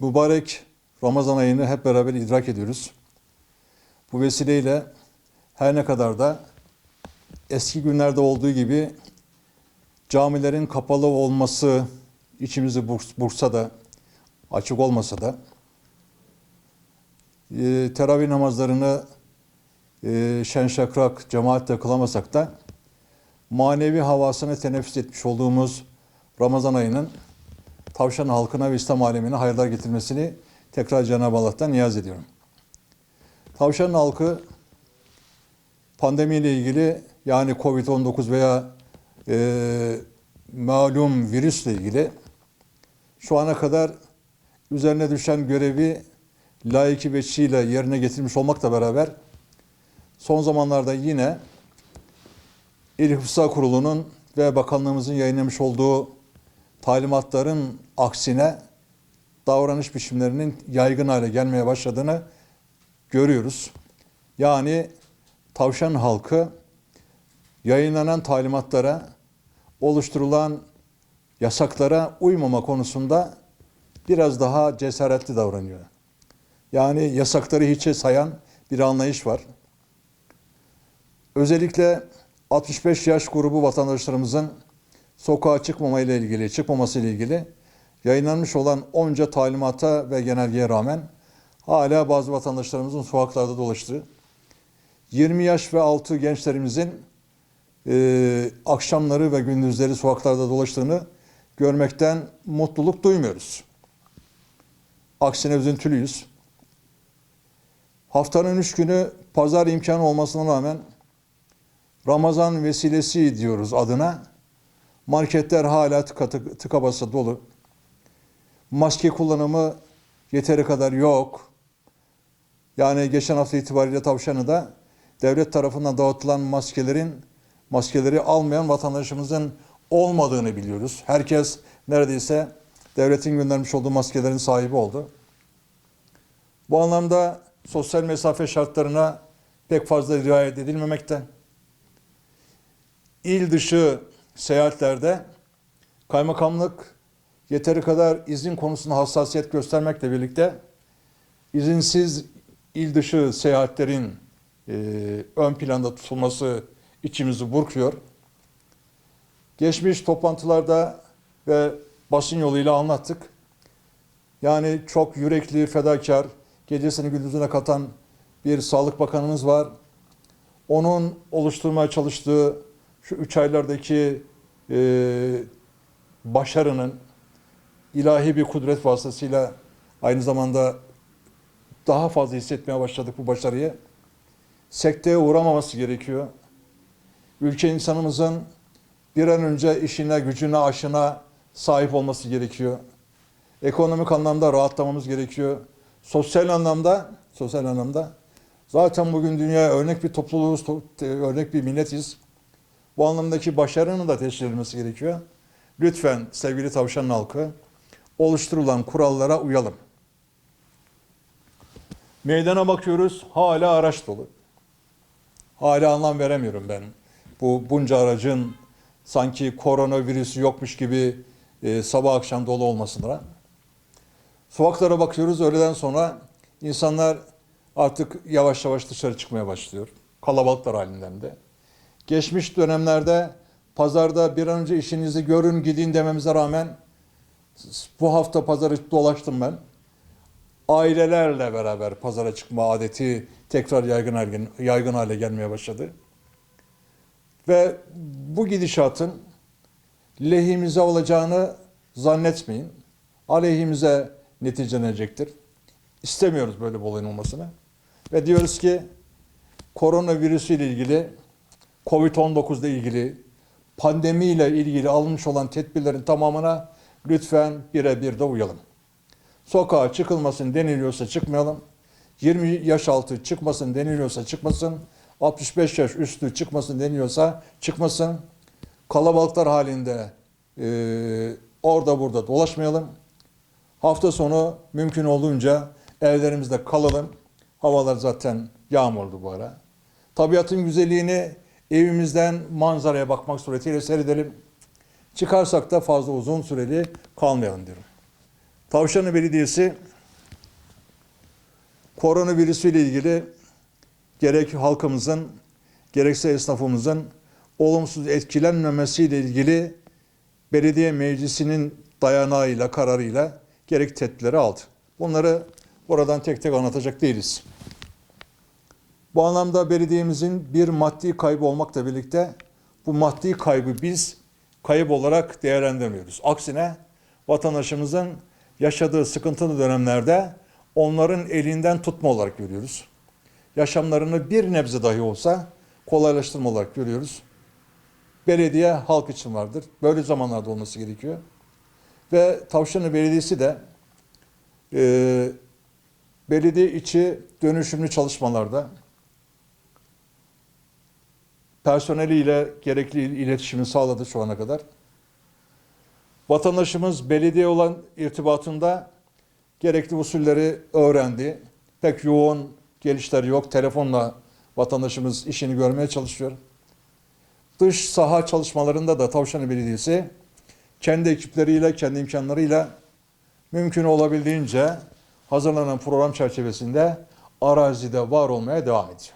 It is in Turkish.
mübarek Ramazan ayını hep beraber idrak ediyoruz. Bu vesileyle her ne kadar da eski günlerde olduğu gibi camilerin kapalı olması içimizi burs- bursa da açık olmasa da e, teravih namazlarını e, şen şakrak cemaatle kılamasak da manevi havasını teneffüs etmiş olduğumuz Ramazan ayının tavşan halkına ve İslam alemine hayırlar getirmesini tekrar Cenab-ı Allah'tan niyaz ediyorum. Tavşan halkı pandemiyle ilgili yani Covid-19 veya e, malum virüsle ilgili şu ana kadar üzerine düşen görevi layık veçiyle yerine getirmiş olmakla beraber son zamanlarda yine İl Hıfzı Kurulu'nun ve bakanlığımızın yayınlamış olduğu talimatların aksine davranış biçimlerinin yaygın hale gelmeye başladığını görüyoruz. Yani tavşan halkı yayınlanan talimatlara, oluşturulan yasaklara uymama konusunda biraz daha cesaretli davranıyor. Yani yasakları hiçe sayan bir anlayış var. Özellikle 65 yaş grubu vatandaşlarımızın sokağa çıkmama ile ilgili, çıkmaması ile ilgili yayınlanmış olan onca talimata ve genelgeye rağmen hala bazı vatandaşlarımızın sokaklarda dolaştığı, 20 yaş ve altı gençlerimizin e, akşamları ve gündüzleri sokaklarda dolaştığını görmekten mutluluk duymuyoruz. Aksine üzüntülüyüz. Haftanın üç günü pazar imkanı olmasına rağmen Ramazan vesilesi diyoruz adına. Marketler hala tıka, tıka, basa dolu. Maske kullanımı yeteri kadar yok. Yani geçen hafta itibariyle tavşanı da devlet tarafından dağıtılan maskelerin maskeleri almayan vatandaşımızın olmadığını biliyoruz. Herkes neredeyse devletin göndermiş olduğu maskelerin sahibi oldu. Bu anlamda sosyal mesafe şartlarına pek fazla riayet edilmemekte. İl dışı seyahatlerde kaymakamlık yeteri kadar izin konusunda hassasiyet göstermekle birlikte izinsiz il dışı seyahatlerin e, ön planda tutulması içimizi burkuyor. Geçmiş toplantılarda ve basın yoluyla anlattık. Yani çok yürekli, fedakar, gecesini gündüzüne katan bir Sağlık Bakanımız var. Onun oluşturmaya çalıştığı şu üç aylardaki e, başarının ilahi bir kudret vasıtasıyla aynı zamanda daha fazla hissetmeye başladık bu başarıyı. Sekteye uğramaması gerekiyor. Ülke insanımızın bir an önce işine, gücüne, aşına sahip olması gerekiyor. Ekonomik anlamda rahatlamamız gerekiyor. Sosyal anlamda, sosyal anlamda zaten bugün dünya örnek bir topluluğuz, to- örnek bir milletiz. Bu anlamdaki başarının da teşkil edilmesi gerekiyor. Lütfen sevgili tavşan halkı oluşturulan kurallara uyalım. Meydana bakıyoruz hala araç dolu. Hala anlam veremiyorum ben. Bu bunca aracın sanki koronavirüsü yokmuş gibi e, sabah akşam dolu olmasına. Sokaklara bakıyoruz öğleden sonra insanlar artık yavaş yavaş dışarı çıkmaya başlıyor. Kalabalıklar halinden de. Geçmiş dönemlerde pazarda bir an önce işinizi görün gidin dememize rağmen bu hafta pazarı dolaştım ben. Ailelerle beraber pazara çıkma adeti tekrar yaygın, yaygın, hale gelmeye başladı. Ve bu gidişatın lehimize olacağını zannetmeyin. Aleyhimize neticelenecektir. İstemiyoruz böyle bir olayın olmasını. Ve diyoruz ki koronavirüsü ile ilgili, Covid-19 ile ilgili, pandemiyle ilgili alınmış olan tedbirlerin tamamına lütfen birebir de uyalım. Sokağa çıkılmasın deniliyorsa çıkmayalım. 20 yaş altı çıkmasın deniliyorsa çıkmasın. 65 yaş üstü çıkmasın deniyorsa çıkmasın. Kalabalıklar halinde e, orada burada dolaşmayalım. Hafta sonu mümkün olduğunca evlerimizde kalalım. Havalar zaten yağmurlu bu ara. Tabiatın güzelliğini evimizden manzaraya bakmak suretiyle seyredelim. Çıkarsak da fazla uzun süreli kalmayalım diyorum. Tavşanlı Belediyesi koronavirüsü ile ilgili gerek halkımızın gerekse esnafımızın olumsuz etkilenmemesiyle ilgili belediye meclisinin dayanağıyla, kararıyla gerek tedbirleri aldı. Bunları oradan tek tek anlatacak değiliz. Bu anlamda belediyemizin bir maddi kaybı olmakla birlikte bu maddi kaybı biz kayıp olarak değerlendirmiyoruz. Aksine vatandaşımızın yaşadığı sıkıntılı dönemlerde onların elinden tutma olarak görüyoruz. Yaşamlarını bir nebze dahi olsa kolaylaştırma olarak görüyoruz. Belediye halk için vardır. Böyle zamanlarda olması gerekiyor. Ve Tavşanlı Belediyesi de e, belediye içi dönüşümlü çalışmalarda personeliyle gerekli iletişimi sağladı şu ana kadar. Vatandaşımız belediye olan irtibatında gerekli usulleri öğrendi. Pek yoğun gelişler yok. Telefonla vatandaşımız işini görmeye çalışıyor. Dış saha çalışmalarında da Tavşanlı Belediyesi kendi ekipleriyle, kendi imkanlarıyla mümkün olabildiğince hazırlanan program çerçevesinde arazide var olmaya devam ediyor.